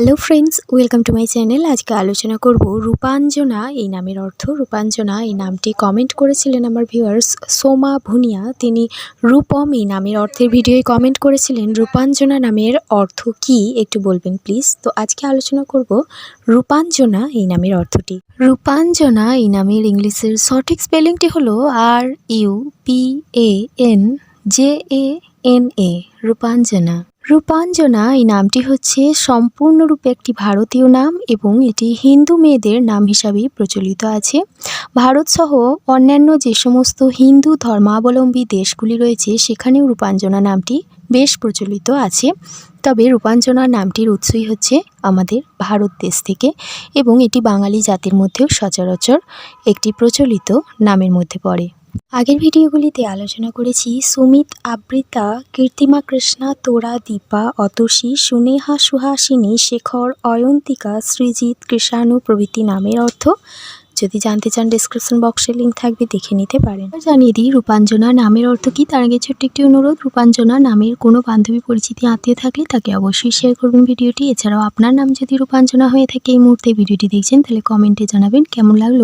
Hello friends welcome to my channel আজকে আলোচনা করব রূপাঞ্জনা, এই নামের অর্থ রূপাঞ্জনা। এই নামটি কমেন্ট করেছিলেন আমার ভিউয়ার্স সোমা ভুনিয়া। তিনি রূপম, এই নামের অর্থের ভিডিওয়ে কমেন্ট করেছিলেন, রূপাঞ্জনা নামের অর্থ কি? একটু বলবেন প্লিজ তো আজকে আলোচনা করব রূপাঞ্জনা, এই নামের অর্থটি। রূপাঞ্জনা, এই নামের ইংলিশের সঠিক স্পেলিংটি হলো R U P A N J A N A Rupanjana. Rupanjana, এই নামটি হচ্ছে সম্পূর্ণরূপে একটি ভারতীয় নাম এবং এটি হিন্দু মেয়েদের নাম হিসাবেই প্রচলিত আছে। ভারতসহ অন্যান্য যে সমস্ত হিন্দু ধর্মাবলম্বী দেশগুলি রয়েছে, সেখানেও রূপাঞ্জনা নামটি বেশ প্রচলিত আছে। তবে রূপাঞ্জনা নামটির উৎসই হচ্ছে আমাদের ভারত দেশ থেকে এবং এটি বাঙালি জাতির মধ্যেও সচরাচর একটি প্রচলিত নামের মধ্যে পড়ে। আগের ভিডিওগুলিতে আলোচনা করেছি সুমিত, আবৃতা, কীর্তিমা কৃষ্ণা, তোরা, দীপা, অতসী, সুনেহা, সুহাসিনী, শেখর, অয়ন্তিকা, সৃজিত, কৃষাণু প্রভৃতি নামের অর্থ যদি জানতে চান ডিসক্রিপশন বক্সে লিঙ্ক থাকবে, দেখে নিতে পারেন। জানিয়ে দিই, রূপাঞ্জনা নামের অর্থ কি? তার আগে ছোট্ট একটি অনুরোধ, রূপাঞ্জনা নামের কোনো বান্ধবী পরিচিতি, আত্মীয় থাকলে তাকে অবশ্যই শেয়ার করবেন ভিডিওটি। এছাড়াও আপনার নাম যদি রূপাঞ্জনা হয়ে থাকে এই মুহূর্তে ভিডিওটি দেখছেন, তাহলে কমেন্টে জানাবেন কেমন লাগল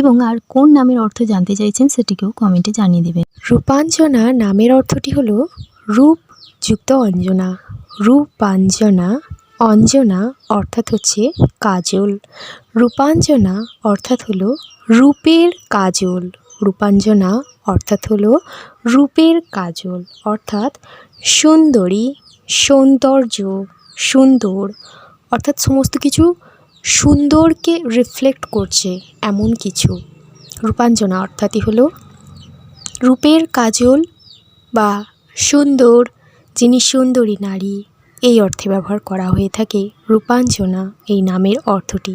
এবং আর কোন নামের অর্থ জানতে চাইছেন, সেটিকেও কমেন্টে জানিয়ে দেবেন। রূপাঞ্জনা নামের অর্থটি হলো রূপ যুক্ত অঞ্জনা। রূপাঞ্জনা অঞ্জনা অর্থাৎ হচ্ছে কাজল। রূপাঞ্জনা অর্থাৎ হলো রূপের কাজল। রূপাঞ্জনা অর্থাৎ হলো রূপের কাজল। অর্থাৎ সুন্দরী, সৌন্দর্য, সুন্দর। অর্থাৎ সমস্ত কিছু সুন্দরকে রিফ্লেক্ট করছে এমন কিছু। রূপাঞ্জনা অর্থাৎই হলো রূপের কাজল বা সুন্দর, যিনি সুন্দরী নারী। এই অর্থে ব্যবহার করা হয়ে থাকে রূপাঞ্জনা এই নামের অর্থটি।